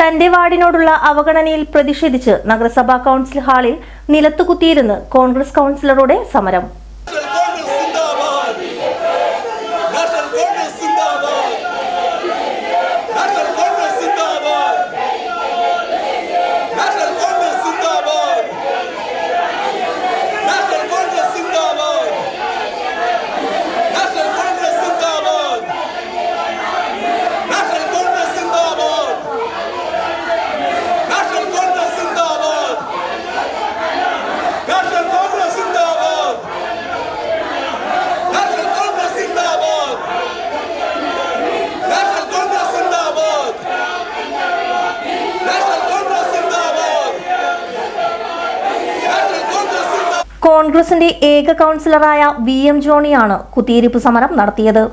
തന്റെ വാർഡിനോടുള്ള അവഗണനയിൽ പ്രതിഷേധിച്ച് നഗരസഭാ കൗൺസിൽ ഹാളിൽ നിലത്തുകുത്തിയിരുന്ന് കോൺഗ്രസ് കൗൺസിലറുടെ സമരം. കോൺഗ്രസിന്റെ ഏക കൗൺസിലറായ വി എം ജോണിയാണ് കുത്തിയിരിപ്പ് സമരം നടത്തിയത്.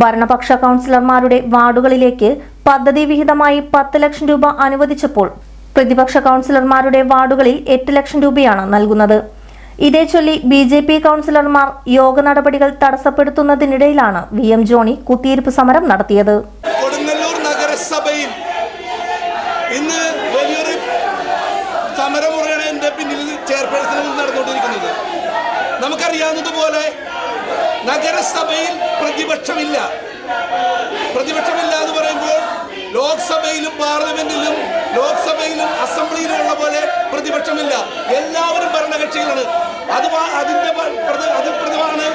ഭരണപക്ഷ കൗൺസിലർമാരുടെ വാർഡുകളിലേക്ക് പദ്ധതി വിഹിതമായി പത്ത് ലക്ഷം രൂപ അനുവദിച്ചപ്പോൾ പ്രതിപക്ഷ കൗൺസിലർമാരുടെ വാർഡുകളിൽ എട്ട് ലക്ഷം രൂപയാണ് നൽകുന്നത്. ഇതേ ചൊല്ലി ബി ജെ പി കൗൺസിലർമാർ യോഗ നടപടികൾ തടസ്സപ്പെടുത്തുന്നതിനിടയിലാണ് വി എം ജോണി കുത്തിയിരിപ്പ് സമരം നടത്തിയത്. നഗരസഭയിൽ ഇന്ന് സമരമുറയാണ് എന്റെ പിന്നിൽ ചെയർപേഴ്സണിൽ നടന്നുകൊണ്ടിരിക്കുന്നത്. നമുക്കറിയാവുന്നതുപോലെ നഗരസഭയിൽ പ്രതിപക്ഷമില്ല. പ്രതിപക്ഷമില്ല എന്ന് പറയുമ്പോൾ ലോക്സഭയിലും പാർലമെന്റിലും ലോക്സഭയിലും അസംബ്ലിയിലും ഉള്ള പോലെ പ്രതിപക്ഷമില്ല. എല്ലാവരും ഭരണകക്ഷികളാണ്. അത് അതിന്റെ അത് പ്രതിമാണ്.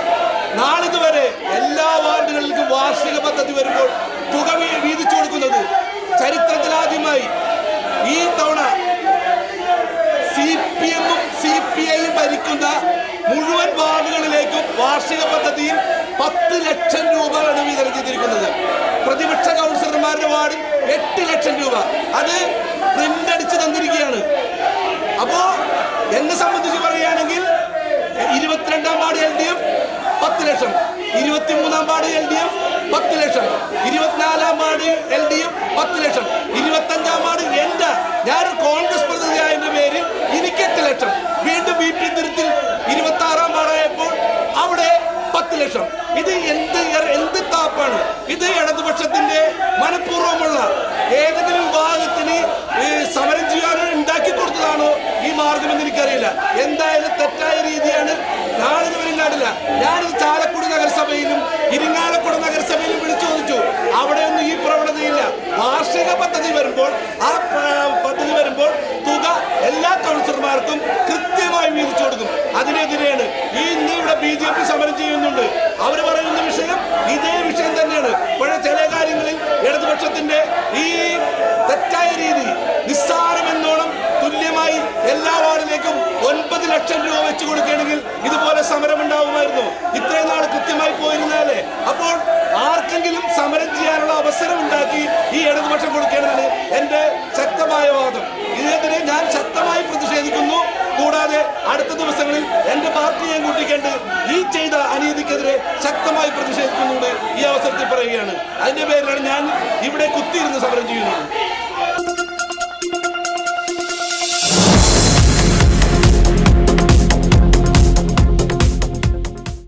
നാളിതുവരെ എല്ലാ വാർഡുകളിലേക്കും വാർഷിക പദ്ധതി വരുമ്പോൾ തുക വീതിച്ചു കൊടുക്കുന്നത് ചരിത്രത്തിലാദ്യമായി ഈ തവണ സി പി എമ്മും സി പി ഐയും ഭരിക്കുന്ന മുഴുവൻ വാർഡുകളിലേക്കും വാർഷിക പദ്ധതിയിൽ പത്ത് ലക്ഷം രൂപയാണ് വിതരണം ചെയ്തിരിക്കുന്നത്. പ്രതിപക്ഷ കൗൺസിലർമാരുടെ വാർഡിൽ എട്ട് ലക്ഷം രൂപ. അത് പ്രിന്റ് അടിച്ച് തന്നിരിക്കുകയാണ്. അപ്പോ എന്നെ സംബന്ധിച്ച് പറയുകയാണെങ്കിൽ ഇരുപത്തിരണ്ടാം വാർഡ് എൽ ഡി എഫ് പത്ത് ലക്ഷം. ഇരുപത്തിമൂന്നാം വാർഡ് എൽ ഡി എഫ് പത്ത് ലക്ഷം. ഇരുപത്തിനാലാം വാർഡ് എൽ ഡി എഫ് പത്ത് ലക്ഷം. ഇരുപത്തഞ്ചാം വാർഡ് എന്റെ ഞാൻ കോൺഗ്രസ് പ്രതിനിധിയായതിന്റെ പേരിൽ എനിക്ക് എട്ട് ലക്ഷം വീണ്ടും ബി പി തുരുത്തിൽ ഇരുപത്തി ആറാം വാർഡായപ്പോൾ അവിടെ പത്ത് ലക്ഷം. ഇത് എന്ത് എന്ത് താപ്പാണ്? ഇത് ഇടതുപക്ഷത്തിന്റെ മനഃപൂർവമുള്ള ഏതെങ്കിലും വിഭാഗത്തിന് സമരം ചെയ്യാനോ ഉണ്ടാക്കി കൊടുത്തതാണോ ഈ മാർഗമെന്ന് എനിക്കറിയില്ല. എന്തായാലും തെറ്റായ രീതിയാണ്. നാളിതുവരെ കാണില്ല ഞാൻ ചാലക്കുടി നഗരസഭയിലും ഇരിങ്ങാലക്കുട നഗരസഭയിലും വിളിച്ചു ചോദിച്ചു. അവിടെയൊന്നും ഈ പ്രവണതയില്ല. വാർഷിക പദ്ധതി വരുമ്പോൾ ആ പദ്ധതി വരുമ്പോൾ തുക എല്ലാ കൗൺസിലർമാർക്കും കൃത്യമായി വീതിച്ചു കൊടുക്കും. അതിനെതിരെയാണ് ബി ജെ പി സമരം ചെയ്യുന്നുണ്ട്. അവർ പറയുന്ന വിഷയം ഇതേ വിഷയം തന്നെയാണ്. പക്ഷേ ചില കാര്യങ്ങളിൽ ഇടതുപക്ഷത്തിന്റെ ഈ തെറ്റായ രീതി നിസ്സാരമെന്നോണം തുല്യമായി എല്ലാ വാർഡിലേക്കും ഒൻപത് ലക്ഷം രൂപ വെച്ചു കൊടുക്കുകയാണെങ്കിൽ ഇതുപോലെ സമരം ഉണ്ടാവുമായിരുന്നു ഇത്രയും നാൾ കൃത്യമായി പോയിരുന്നാലേ? അപ്പോൾ ആർക്കെങ്കിലും സമരം ചെയ്യാനുള്ള അവസരം ഉണ്ടാക്കി ഈ ഇടതുപക്ഷം കൊടുക്കേണ്ടതാണ് എന്റെ ശക്തമായ വാദം. ഇതിനെതിരെ ഞാൻ കൂടാതെ അടുത്ത ദിവസങ്ങളിൽ എന്റെ പാർട്ടിയെ കൂട്ടിക്കേണ്ട ഈ ചെയ്ത അനീതിക്കെതിരെ ശക്തമായി പ്രതിഷേധിക്കുന്നുണ്ട് ഈ അവസരത്തിൽ പറയുകയാണ്. അതിന്റെ പേരിലാണ് ഞാൻ ഇവിടെ കുത്തിയിരുന്ന് സമരം ചെയ്യുന്നത്.